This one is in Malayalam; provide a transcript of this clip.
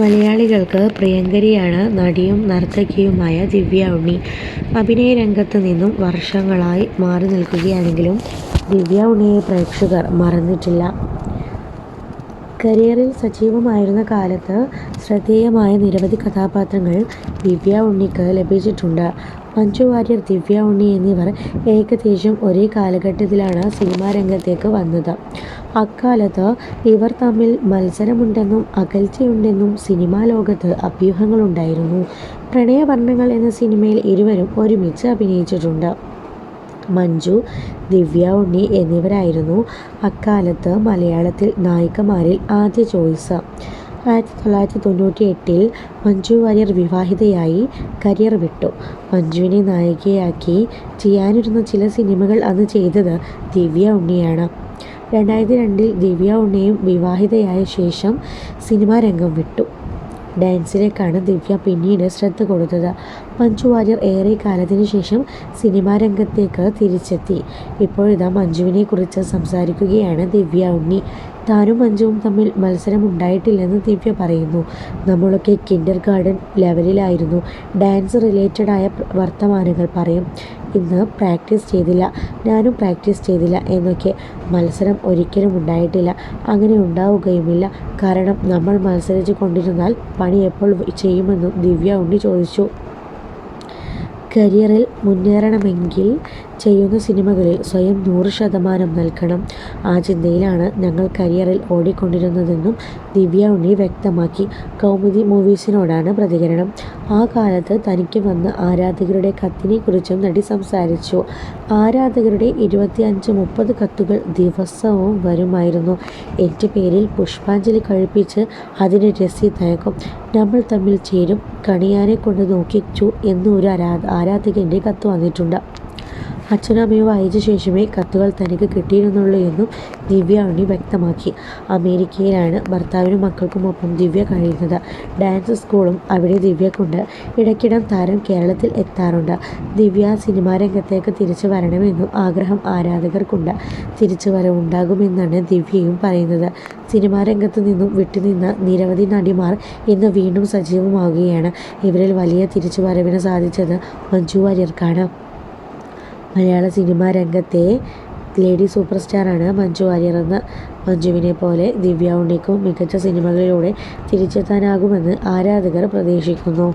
മലയാളികൾക്ക് പ്രിയങ്കരിയാണ് നടിയും നർത്തകിയുമായ ദിവ്യ ഉണ്ണി. അഭിനയ രംഗത്ത് നിന്നും വർഷങ്ങളായി മാറി നിൽക്കുകയാണെങ്കിലും ദിവ്യ ഉണ്ണിയെ പ്രേക്ഷകർ മറന്നിട്ടില്ല. കരിയറിൽ സജീവമായിരുന്ന കാലത്ത് ശ്രദ്ധേയമായ നിരവധി കഥാപാത്രങ്ങൾ ദിവ്യ ഉണ്ണിക്ക് ലഭിച്ചിട്ടുണ്ട്. മഞ്ജു വാര്യർ, ദിവ്യ ഉണ്ണി എന്നിവർ ഏകദേശം ഒരേ കാലഘട്ടത്തിലാണ് സിനിമാ രംഗത്തേക്ക് വന്നത്. അക്കാലത്ത് ഇവർ തമ്മിൽ മത്സരമുണ്ടെന്നും അകൽച്ചയുണ്ടെന്നും സിനിമാ ലോകത്ത് അഭ്യൂഹങ്ങളുണ്ടായിരുന്നു. പ്രണയവർണങ്ങൾ എന്ന സിനിമയിൽ ഇരുവരും ഒരുമിച്ച് അഭിനയിച്ചിട്ടുണ്ട്. മഞ്ജു, ദിവ്യ ഉണ്ണി എന്നിവരായിരുന്നു അക്കാലത്ത് മലയാളത്തിൽ നായികമാരിൽ ആദ്യ ചോയ്സ്. ആയിരത്തി തൊള്ളായിരത്തി തൊണ്ണൂറ്റി എട്ടിൽ മഞ്ജു വാര്യർ വിവാഹിതയായി കരിയർ വിട്ടു. മഞ്ജുവിനെ നായികയാക്കി ചെയ്യാനിരുന്ന ചില സിനിമകൾ അന്ന് ചെയ്തത് ദിവ്യ ഉണ്ണിയാണ്. രണ്ടായിരത്തി രണ്ടിൽ ദിവ്യ ഉണ്ണിയും വിവാഹിതയായ ശേഷം സിനിമാരംഗം വിട്ടു. ഡാൻസിലേക്കാണ് ദിവ്യ പിന്നീട് ശ്രദ്ധ കൊടുത്തത്. മഞ്ജു വാര്യർ ഏറെ കാലത്തിന് ശേഷം സിനിമാ രംഗത്തേക്ക് തിരിച്ചെത്തി. ഇപ്പോഴിതാ മഞ്ജുവിനെ കുറിച്ച് സംസാരിക്കുകയാണ് ദിവ്യ ഉണ്ണി. താനും മഞ്ജുവും തമ്മിൽ മത്സരം ഉണ്ടായിട്ടില്ലെന്ന് ദിവ്യ പറയുന്നു. "നമ്മളൊക്കെ കിൻഡർ ഗാർഡൻ ലെവലിലായിരുന്നു. ഡാൻസ് റിലേറ്റഡായ വർത്തമാനങ്ങൾ പറയും. ഇന്ന് പ്രാക്ടീസ് ചെയ്തില്ല, ഞാനും പ്രാക്ടീസ് ചെയ്തില്ല എന്നൊക്കെ. മത്സരം ഒരിക്കലും ഉണ്ടായിട്ടില്ല. അങ്ങനെ ഉണ്ടാവുകയുമില്ല. കാരണം നമ്മൾ മത്സരിച്ചു കൊണ്ടിരുന്നാൽ പണി എപ്പോൾ ചെയ്യുമെന്നും ദിവ്യ ഉണ്ണി ചോദിച്ചു. കരിയറിൽ മുന്നേറണമെങ്കിൽ ചെയ്യുന്ന സിനിമകളിൽ സ്വയം നൂറ് ശതമാനം നൽകണം. ആ ചിന്തയിലാണ് ഞങ്ങൾ കരിയറിൽ ഓടിക്കൊണ്ടിരുന്നതെന്നും ദിവ്യ ഉണ്ണി വ്യക്തമാക്കി. കൗമുദി മൂവീസിനോടാണ് പ്രതികരണം. ആ കാലത്ത് തനിക്ക് വന്ന ആരാധകരുടെ കത്തിനെക്കുറിച്ചും നടി സംസാരിച്ചു. ആരാധകരുടെ ഇരുപത്തിയഞ്ച് മുപ്പത് കത്തുകൾ ദിവസവും വരുമായിരുന്നു. എന്റെ പേരിൽ പുഷ്പാഞ്ജലി കഴിപ്പിച്ച് അതിന് രസീത് അയക്കും. നമ്മൾ തമ്മിൽ ചേരും. കണിയാനെ കൊണ്ട് നോക്കിച്ചു എന്നൊരു ഒരു ആരാധകന്റെ കത്ത് വന്നിട്ടുണ്ട്. അച്ഛനും അമ്മയും വായിച്ച ശേഷമേ കത്തുകൾ തനിക്ക് കിട്ടിയിരുന്നുള്ളൂ എന്നും ദിവ്യ ഉണ്ണി വ്യക്തമാക്കി. അമേരിക്കയിലാണ് ഭർത്താവിനും മക്കൾക്കുമൊപ്പം ദിവ്യ കഴിയുന്നത്. ഡാൻസ് സ്കൂളും അവിടെ ദിവ്യക്കുണ്ട്. ഇടയ്ക്കിടം താരം കേരളത്തിൽ എത്താറുണ്ട്. ദിവ്യ സിനിമാ രംഗത്തേക്ക് തിരിച്ചു വരണമെന്നും ആഗ്രഹം ആരാധകർക്കുണ്ട്. തിരിച്ചു വരവുണ്ടാകുമെന്നാണ് ദിവ്യയും പറയുന്നത്. സിനിമാ രംഗത്ത് നിന്നും വിട്ടുനിന്ന നിരവധി നടിമാർ ഇന്ന് വീണ്ടും സജീവമാകുകയാണ്. ഇവരിൽ വലിയ തിരിച്ചുവരവിന് സാധിച്ചത് മഞ്ജു വാര്യർക്കാണ്. മലയാള സിനിമാ രംഗത്തെ ലേഡി സൂപ്പർ സ്റ്റാറാണ് മഞ്ജു വാര്യർ എന്ന മഞ്ജുവിനെ പോലെ ദിവ്യ ഉണ്ണിക്കും മികച്ച സിനിമകളിലൂടെ തിരിച്ചെത്താനാകുമെന്ന് ആരാധകർ പ്രതീക്ഷിക്കുന്നു.